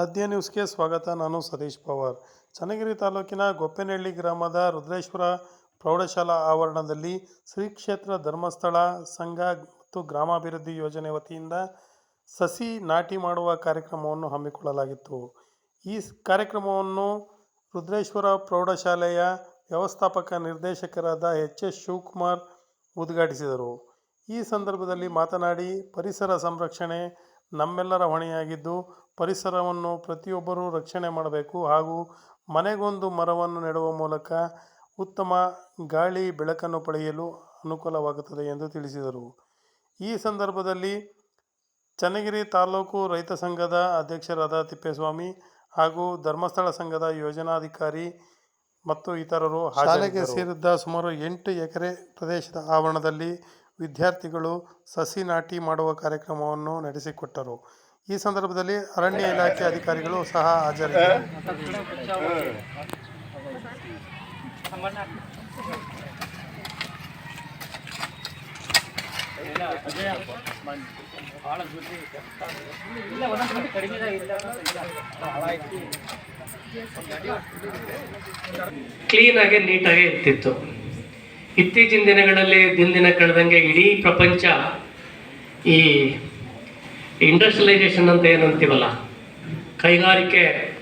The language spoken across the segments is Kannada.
ಆದ್ಯ ನ್ಯೂಸ್ಗೆ ಸ್ವಾಗತ. ನಾನು ಸತೀಶ್ ಪವಾರ್. ಚನ್ನಗಿರಿ ತಾಲೂಕಿನ ಗೊಪ್ಪೇನಹಳ್ಳಿ ಗ್ರಾಮದ ರುದ್ರೇಶ್ವರ ಪ್ರೌಢಶಾಲಾ ಆವರಣದಲ್ಲಿ ಶ್ರೀ ಕ್ಷೇತ್ರ ಧರ್ಮಸ್ಥಳ ಸಂಘ ಮತ್ತು ಗ್ರಾಮಾಭಿವೃದ್ಧಿ ಯೋಜನೆ ವತಿಯಿಂದ ಸಸಿ ನಾಟಿ ಮಾಡುವ ಕಾರ್ಯಕ್ರಮವನ್ನು ಹಮ್ಮಿಕೊಳ್ಳಲಾಗಿತ್ತು. ಈ ಕಾರ್ಯಕ್ರಮವನ್ನು ರುದ್ರೇಶ್ವರ ಪ್ರೌಢಶಾಲೆಯ ವ್ಯವಸ್ಥಾಪಕ ನಿರ್ದೇಶಕರಾದ ಎಚ್ ಎಸ್ ಶಿವಕುಮಾರ್ ಉದ್ಘಾಟಿಸಿದರು. ಈ ಸಂದರ್ಭದಲ್ಲಿ ಮಾತನಾಡಿ, ಪರಿಸರ ಸಂರಕ್ಷಣೆ ನಮ್ಮೆಲ್ಲರ ಹೊಣೆಯಾಗಿದ್ದು ಪರಿಸರವನ್ನು ಪ್ರತಿಯೊಬ್ಬರೂ ರಕ್ಷಣೆ ಮಾಡಬೇಕು ಹಾಗೂ ಮನೆಗೊಂದು ಮರವನ್ನು ನೆಡುವ ಮೂಲಕ ಉತ್ತಮ ಗಾಳಿ ಬೆಳಕನ್ನು ಪಡೆಯಲು ಅನುಕೂಲವಾಗುತ್ತದೆ ಎಂದು ತಿಳಿಸಿದರು. ಈ ಸಂದರ್ಭದಲ್ಲಿ ಚನ್ನಗಿರಿ ತಾಲೂಕು ರೈತ ಸಂಘದ ಅಧ್ಯಕ್ಷರಾದ ತಿಪ್ಪೇಸ್ವಾಮಿ ಹಾಗೂ ಧರ್ಮಸ್ಥಳ ಸಂಘದ ಯೋಜನಾಧಿಕಾರಿ ಮತ್ತು ಇತರರು ಶಾಲೆಗೆ ಸೇರಿದ್ದ ಸುಮಾರು ಎಂಟು ಎಕರೆ ಪ್ರದೇಶದ ಆವರಣದಲ್ಲಿ ವಿದ್ಯಾರ್ಥಿಗಳು ಸಸಿ ನಾಟಿ ಮಾಡುವ ಕಾರ್ಯಕ್ರಮವನ್ನು ನಡೆಸಿಕೊಟ್ಟರು. ಈ ಸಂದರ್ಭದಲ್ಲಿ ಅರಣ್ಯ ಇಲಾಖೆ ಅಧಿಕಾರಿಗಳು ಸಹ ಹಾಜರಿದ್ದರು. ಕ್ಲೀನಾಗಿ ನೀಟಾಗಿ ಇರ್ತಿತ್ತು. ಇತ್ತೀಚಿನ ದಿನಗಳಲ್ಲಿ ದಿನ ದಿನ ಕಳೆದಂಗೆ ಇಡೀ ಪ್ರಪಂಚ ಈ ಇಂಡಸ್ಟ್ರಿಯಲೈಸೇಷನ್ ಅಂತ ಏನಂತೀವಲ್ಲ ಕೈಗಾರಿಕೆ,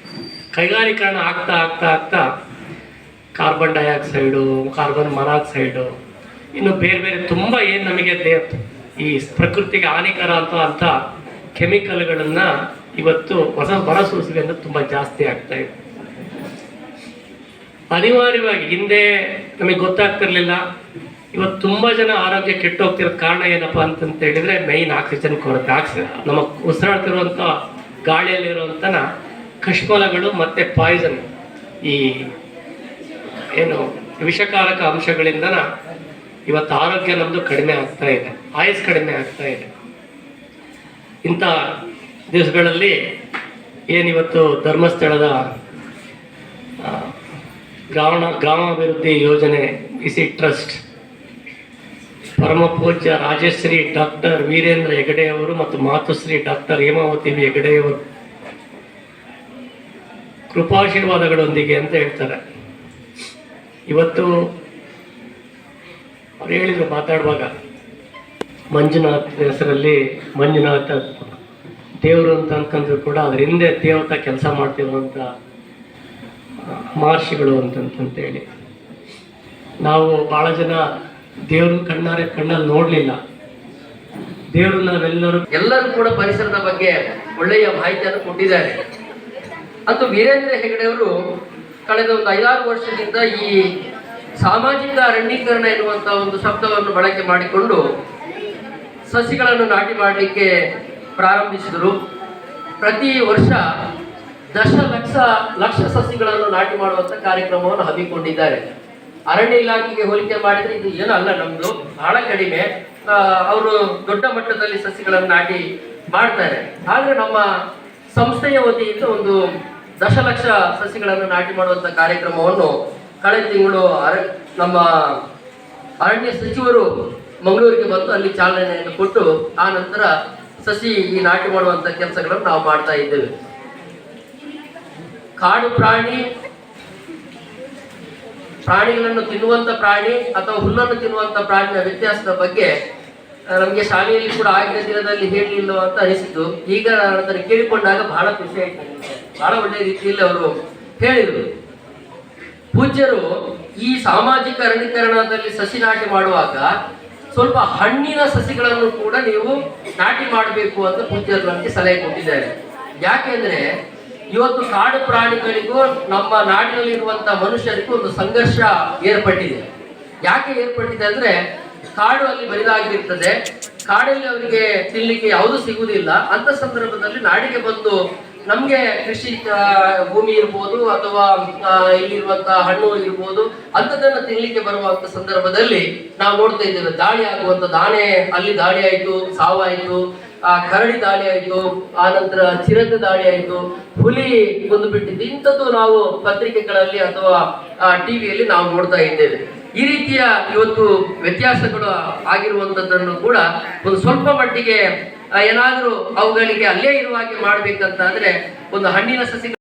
ಕೈಗಾರಿಕರಣ ಆಗ್ತಾ ಆಗ್ತಾ ಆಗ್ತಾ ಕಾರ್ಬನ್ ಡೈಆಕ್ಸೈಡು ಕಾರ್ಬನ್ ಮೊನಾಕ್ಸೈಡು ಇನ್ನು ಬೇರೆ ಬೇರೆ ತುಂಬ ಏನು ನಮಗೆ ಈ ಪ್ರಕೃತಿಗೆ ಹಾನಿಕರ ಅಂತ ಅಂತ ಕೆಮಿಕಲ್ಗಳನ್ನು ಇವತ್ತು ಹೊಸ ಅಂತ ತುಂಬ ಜಾಸ್ತಿ ಆಗ್ತಾ ಇದೆ. ಅನಿವಾರ್ಯವಾಗಿ ಹಿಂದೆ ನಮಗೆ ಗೊತ್ತಾಗ್ತಿರ್ಲಿಲ್ಲ ಇವತ್ತು ತುಂಬಾ ಜನ ಆರೋಗ್ಯ ಕೆಟ್ಟು ಹೋಗ್ತಿರೋ ಕಾರಣ ಏನಪ್ಪಾ ಅಂತಂತ ಹೇಳಿದ್ರೆ ಮೈನ್ ಆಕ್ಸಿಜನ್ ಕೊರತೆ ಆಕ್ಸಿಜನ್ ನಮ್ಮ ಉಸಿರಾಡ್ತಿರುವಂತ ಗಾಳಿಯಲ್ಲಿರುವಂತ ಕಶ್ಮಲಗಳು ಮತ್ತೆ ಪಾಯ್ಸನ್ ಈ ಏನು ವಿಷಕಾರಕ ಅಂಶಗಳಿಂದನ ಇವತ್ತು ಆರೋಗ್ಯ ನಮ್ಮದು ಕಡಿಮೆ ಆಗ್ತಾ ಇದೆ. ಆಯಸ್ ಕಡಿಮೆ ಆಗ್ತಾ ಇದೆ. ಇಂಥ ದಿವಸಗಳಲ್ಲಿ ಏನಿವತ್ತು ಧರ್ಮಸ್ಥಳದ ಗ್ರಾಮ ಗ್ರಾಮಾಭಿವೃದ್ಧಿ ಯೋಜನೆ ಇಸಿ ಟ್ರಸ್ಟ್ ಪರಮ ಪೂಜ್ಯ ರಾಜಶ್ರೀ ಡಾಕ್ಟರ್ ವೀರೇಂದ್ರ ಹೆಗಡೆಯವರು ಮತ್ತು ಮಾತುಶ್ರೀ ಡಾಕ್ಟರ್ ಹೇಮಾವತಿ ಹೆಗಡೆಯವರು ಕೃಪಾಶೀರ್ವಾದಗಳೊಂದಿಗೆ ಅಂತ ಹೇಳ್ತಾರೆ. ಇವತ್ತು ಅವ್ರು ಹೇಳಿದ್ರು ಮಾತಾಡುವಾಗ, ಮಂಜುನಾಥ್ ಹೆಸರಲ್ಲಿ ಮಂಜುನಾಥ ದೇವರು ಅಂತ ಅನ್ಕೊಂಡ್ರು ಕೂಡ ಅದ್ರ ಹಿಂದೆ ದೇವತಾ ಕೆಲಸ ಮಾಡ್ತಿರುವಂಥ ಮಹರ್ಷಿಗಳು ಅಂತಂತೇಳಿ ನಾವು ಭಾಳ ಜನ ದೇವ್ರ ಕಣ್ಣಾರೆ ಕಣ್ಣಲ್ಲಿ ನೋಡಲಿಲ್ಲ. ದೇವರು ನಾವೆಲ್ಲರೂ ಎಲ್ಲರೂ ಕೂಡ ಪರಿಸರದ ಬಗ್ಗೆ ಒಳ್ಳೆಯ ಮಾಹಿತಿಯನ್ನು ಕೊಟ್ಟಿದ್ದಾರೆ. ಅದು ವೀರೇಂದ್ರ ಹೆಗಡೆ ಅವರು ಕಳೆದ ಒಂದು ಐದಾರು ವರ್ಷದಿಂದ ಈ ಸಾಮಾಜಿಕ ಅರಣ್ಯೀಕರಣ ಎನ್ನುವಂಥ ಒಂದು ಶಬ್ದವನ್ನು ಬಳಕೆ ಮಾಡಿಕೊಂಡು ಸಸಿಗಳನ್ನು ನಾಟಿ ಮಾಡಲಿಕ್ಕೆ ಪ್ರಾರಂಭಿಸಿದರು. ಪ್ರತಿ ವರ್ಷ ದಶಲಕ್ಷ ಲಕ್ಷ ಸಸಿಗಳನ್ನು ನಾಟಿ ಮಾಡುವಂತ ಕಾರ್ಯಕ್ರಮವನ್ನು ಹಮ್ಮಿಕೊಂಡಿದ್ದಾರೆ. ಅರಣ್ಯ ಇಲಾಖೆಗೆ ಹೋಲಿಕೆ ಮಾಡಿದ್ರೆ ಇದು ಏನೂ ಅಲ್ಲ ನಮ್ದು. ಬಹಳ ಕಡಿಮೆ. ಅವರು ದೊಡ್ಡ ಮಟ್ಟದಲ್ಲಿ ಸಸಿಗಳನ್ನು ನಾಟಿ ಮಾಡ್ತಾರೆ. ಆದರೆ ನಮ್ಮ ಸಂಸ್ಥೆಯ ವತಿಯಿಂದ ಒಂದು ದಶಲಕ್ಷ ಸಸಿಗಳನ್ನು ನಾಟಿ ಮಾಡುವಂತ ಕಾರ್ಯಕ್ರಮವನ್ನು ಕಳೆದ ತಿಂಗಳು ನಮ್ಮ ಅರಣ್ಯ ಸಚಿವರು ಮಂಗಳೂರಿಗೆ ಬಂದು ಅಲ್ಲಿ ಚಾಲನೆಯನ್ನು ಕೊಟ್ಟು ಆ ನಂತರ ಸಸಿ ಈ ನಾಟಿ ಮಾಡುವಂತ ಕೆಲಸಗಳನ್ನು ನಾವು ಮಾಡ್ತಾ ಇದ್ದೇವೆ. ಕಾಡು ಪ್ರಾಣಿ ಪ್ರಾಣಿಗಳನ್ನು ತಿನ್ನುವಂತ ಪ್ರಾಣಿ ಅಥವಾ ಹುಲ್ಲನ್ನು ತಿನ್ನುವಂತ ಪ್ರಾಣಿಯ ವ್ಯತ್ಯಾಸದ ಬಗ್ಗೆ ನಮಗೆ ಶಾಲೆಯಲ್ಲಿ ಕೂಡ ಆಗಿನ ದಿನದಲ್ಲಿ ಹೇಳಲಿಲ್ಲ ಅಂತ ಅನಿಸಿತು ಈಗ ನಾನು ಅದನ್ನು ಕೇಳಿಕೊಂಡಾಗ ಬಹಳ ಖುಷಿ ಆಯ್ತು. ಬಹಳ ಒಳ್ಳೆಯ ರೀತಿಯಲ್ಲಿ ಅವರು ಹೇಳಿದರು. ಪೂಜ್ಯರು ಈ ಸಾಮಾಜಿಕ ಅರಣ್ಯೀಕರಣದಲ್ಲಿ ಸಸಿ ನಾಟಿ ಮಾಡುವಾಗ ಸ್ವಲ್ಪ ಹಣ್ಣಿನ ಸಸಿಗಳನ್ನು ಕೂಡ ನೀವು ನಾಟಿ ಮಾಡಬೇಕು ಅಂತ ಪೂಜ್ಯರು ನಮಗೆ ಸಲಹೆ ಕೊಟ್ಟಿದ್ದಾರೆ. ಯಾಕೆಂದ್ರೆ ಇವತ್ತು ಕಾಡು ಪ್ರಾಣಿಗಳಿಗೂ ನಮ್ಮ ನಾಡಿನಲ್ಲಿರುವಂತ ಮನುಷ್ಯರಿಗೂ ಒಂದು ಸಂಘರ್ಷ ಏರ್ಪಟ್ಟಿದೆ. ಯಾಕೆ ಏರ್ಪಟ್ಟಿದೆ ಅಂದ್ರೆ ಕಾಡು ಅಲ್ಲಿ ಬರಿದಾಗಿರ್ತದೆ ಕಾಡಲ್ಲಿ ಅವರಿಗೆ ತಿನ್ಲಿಕ್ಕೆ ಯಾವುದು ಸಿಗುವುದಿಲ್ಲ. ಅಂತ ಸಂದರ್ಭದಲ್ಲಿ ನಾಡಿಗೆ ಬಂದು ನಮ್ಗೆ ಕೃಷಿ ಭೂಮಿ ಇರ್ಬೋದು ಅಥವಾ ಇಲ್ಲಿರುವಂತ ಇಲ್ಲಿರುವಂತಹ ಹಣ್ಣು ಇರ್ಬೋದು ಅಂಥದ್ದನ್ನ ತಿನ್ಲಿಕ್ಕೆ ಬರುವಂತ ಸಂದರ್ಭದಲ್ಲಿ ನಾವು ನೋಡ್ತಾ ಇದ್ದೇವೆ. ದಾಳಿ ಆಗುವಂತ ದಾಣೆ, ಅಲ್ಲಿ ದಾಳಿ ಆಯ್ತು, ಸಾವಾಯಿತು, ಆ, ಕರಡಿ ದಾಳಿ ಆಯ್ತು, ಆ ನಂತರ ಚಿರತೆ ದಾಳಿ ಆಯ್ತು. ಹುಲಿ ಬಂದು ಬಿಟ್ಟಿದ್ದು ಇಂಥದ್ದು ನಾವು ಪತ್ರಿಕೆಗಳಲ್ಲಿ ಅಥವಾ ಟಿವಿಯಲ್ಲಿ ನಾವು ನೋಡ್ತಾ ಇದ್ದೇವೆ. ಈ ರೀತಿಯ ಇವತ್ತು ವ್ಯತ್ಯಾಸಗಳು ಆಗಿರುವಂತದ್ದನ್ನು ಕೂಡ ಒಂದು ಸ್ವಲ್ಪ ಮಟ್ಟಿಗೆ ಏನಾದರೂ ಅವುಗಳಿಗೆ ಅಲ್ಲೇ ಇರುವ ಹಾಗೆ ಮಾಡ್ಬೇಕಂತ ಆದ್ರೆ, ಒಂದು ಹಣ್ಣಿನ ಸಸಿ